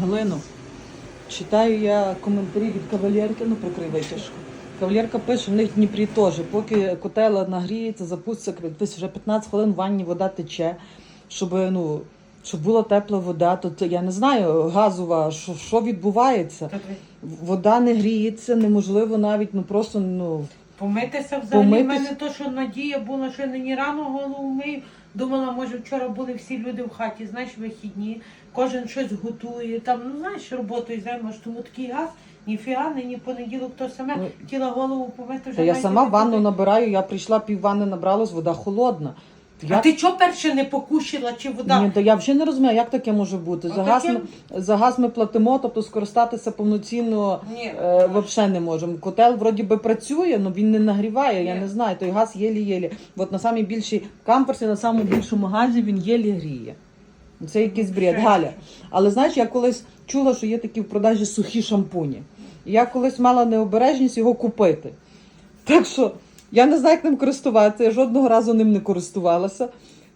Галино, читаю я коментарі від кавалерки, ну прикрий витяжку. Кавалерка пише, в них в Дніпрі теж, поки котела нагріється, запуститься, десь вже 15 хвилин в ванні вода тече, щоб, ну, щоб була тепла вода, це, я не знаю, газова, що, що відбувається. Вода не гріється, неможливо навіть, ну просто ну. Помитися взагалі. Помитись- мене то, що надія була, що я нині рано голову мию. Думала, може вчора були всі люди в хаті, знаєш, вихідні, кожен щось готує, там, ну знаєш, роботою займаєш, тому такий газ, ні фіани, ні понеділок то саме, Ну, хотіла голову помити вже. Та я сама ванну набираю, я прийшла пів ванни набралась, вода холодна. А ти чого перше не покушала, чи вода? Ні, то я взагалі не розумію, як таке може бути. За газ, таке- ми, за газ ми платимо, тобто скористатися повноцінно Ні. е, взагалі не можемо. Котел вроді би працює, але він не нагріває, я не знаю. Той газ єлі-єлі. От на самій більшій камперсі, на самому більшому газі він єлі гріє. Це якийсь бред. Ще Галя. Але знаєш, я колись чула, що є такі в продажі сухі шампуні. Я колись мала необережність його купити. Так що я не знаю, як ним користуватися. Я жодного разу ним не користувалася.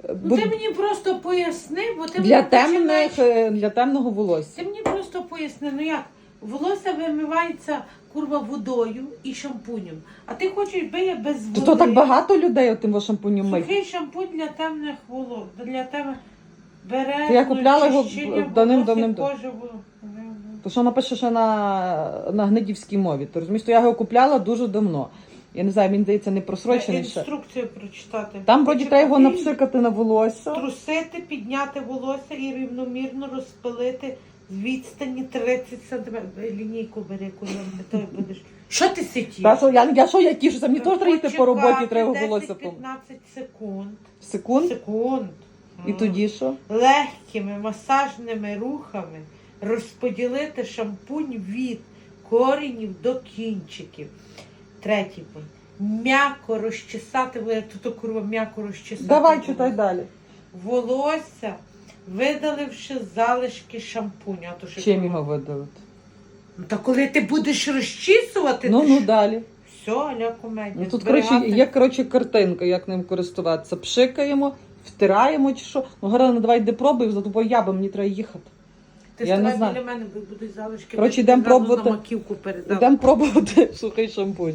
Ну Бо ти мені просто поясни, бо ти для мені темних, починаєш- е, для темного волосся. Ти мені просто поясни, ну як, волосся вимивається курва водою і шампунем, а ти хочеш би я без води. То, то так багато людей тим шампунем мить. Сухий шампунь для темних волос, для тебе бере. То я купляла його давним-давним. То що напише ще на, на гнидівській мові. Ти розумієш, то я його купляла дуже давно. Я не знаю, він здається не просрочений ще. Інструкцію прочитати. Там вроді треба його напшикати на волосся. Трусити, підняти волосся і рівномірно розпилити з відстані 30 см. Лінійку бери, коли ти будеш. Що ти сидиш? Та що я, я що я тішуся, мені теж треба йти по роботі, треба волосся 10-15 секунд. Секунд? Секунд. І тоді що? легкими масажними рухами розподілити шампунь від коренів до кінчиків. Третій пункт. М'яко розчесати, я тут курва м'яко розчесати. Давай читай далі. Волосся, видаливши залишки шампуню. А то ще Чим його видалити? Ну, Та коли ти будеш розчісувати, Ну, ти ну ж- далі. все, аля комедія. Ну, тут, Зберігати. коротше, є коротше, картинка, як ним користуватися. Пшикаємо, втираємо чи що. Ну, Гарана, давай йди пробуй, за тобою я, бо мені треба їхати. Ти я не знаю. біля мене, бо будуть залишки. Коротше, йдемо пробувати. Йдемо пробувати сухий шампунь.